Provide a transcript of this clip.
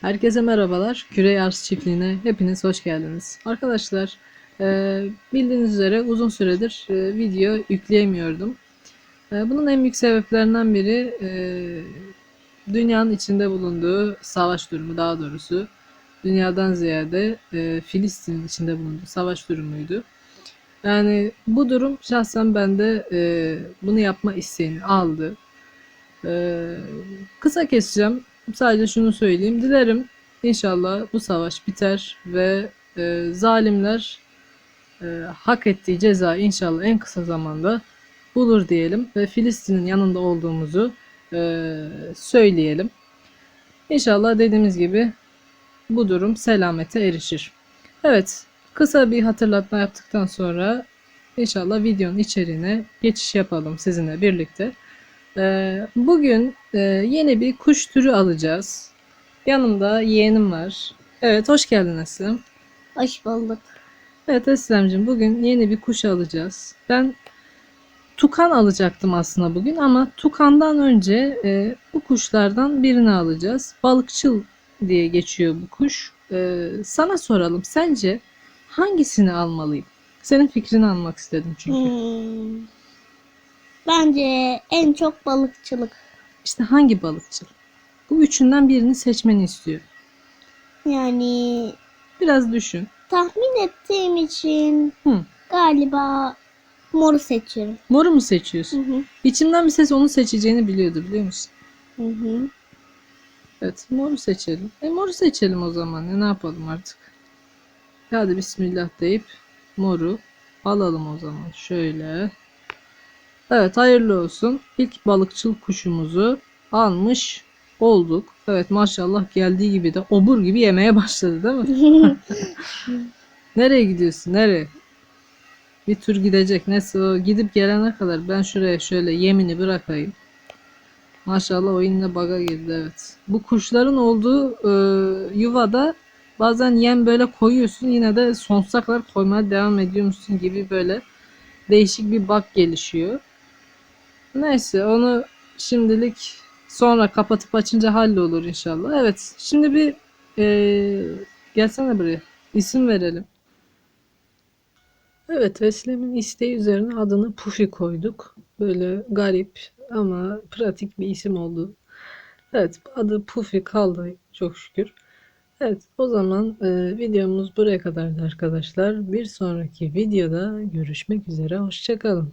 Herkese merhabalar. Kürey Arz Çiftliği'ne hepiniz hoş geldiniz. Arkadaşlar e, bildiğiniz üzere uzun süredir e, video yükleyemiyordum. E, Bunun en büyük sebeplerinden biri dünyanın içinde bulunduğu savaş durumu daha doğrusu. Dünyadan ziyade e, Filistin'in içinde bulunduğu savaş durumuydu. Yani bu durum şahsen bende bunu yapma isteğini aldı. E, kısa keseceğim. Sadece şunu söyleyeyim. Dilerim inşallah bu savaş biter ve e, zalimler e, hak ettiği ceza inşallah en kısa zamanda bulur diyelim ve Filistin'in yanında olduğumuzu e, söyleyelim. İnşallah dediğimiz gibi bu durum selamete erişir. Evet, kısa bir hatırlatma yaptıktan sonra inşallah videonun içeriğine geçiş yapalım sizinle birlikte. Ee, bugün e, yeni bir kuş türü alacağız. Yanımda yeğenim var. Evet, hoş geldin Eslem. Hoş bulduk. Evet Eslemciğim, bugün yeni bir kuş alacağız. Ben tukan alacaktım aslında bugün ama tukandan önce e, bu kuşlardan birini alacağız. Balıkçıl diye geçiyor bu kuş. E, sana soralım, sence hangisini almalıyım? Senin fikrini almak istedim çünkü. Hmm. Bence en çok balıkçılık. İşte hangi balıkçıl? Bu üçünden birini seçmeni istiyor. Yani Biraz düşün. tahmin ettiğim için Hı. galiba moru seçiyorum. Moru mu Hı seçiyorsun? hı. İçimden bir ses onu seçeceğini biliyordu biliyor musun? Hı hı. Evet moru seçelim. E moru seçelim o zaman. Ya, ne yapalım artık? Hadi bismillah deyip moru alalım o zaman. Şöyle. Evet hayırlı olsun. İlk balıkçıl kuşumuzu almış olduk. Evet maşallah geldiği gibi de obur gibi yemeye başladı değil mi? Nereye gidiyorsun? Nereye? Bir tur gidecek. Neyse o gidip gelene kadar ben şuraya şöyle yemini bırakayım. Maşallah o yine baga girdi evet. Bu kuşların olduğu e, yuvada bazen yem böyle koyuyorsun yine de sonsuza kadar koymaya devam ediyormuşsun gibi böyle değişik bir bug gelişiyor. Neyse onu şimdilik sonra kapatıp açınca hallolur inşallah. Evet şimdi bir e, gelsene buraya isim verelim. Evet, Eslem'in isteği üzerine adını Pufi koyduk. Böyle garip ama pratik bir isim oldu. Evet, adı Pufi kaldı çok şükür. Evet, o zaman e, videomuz buraya kadardı arkadaşlar. Bir sonraki videoda görüşmek üzere. Hoşçakalın.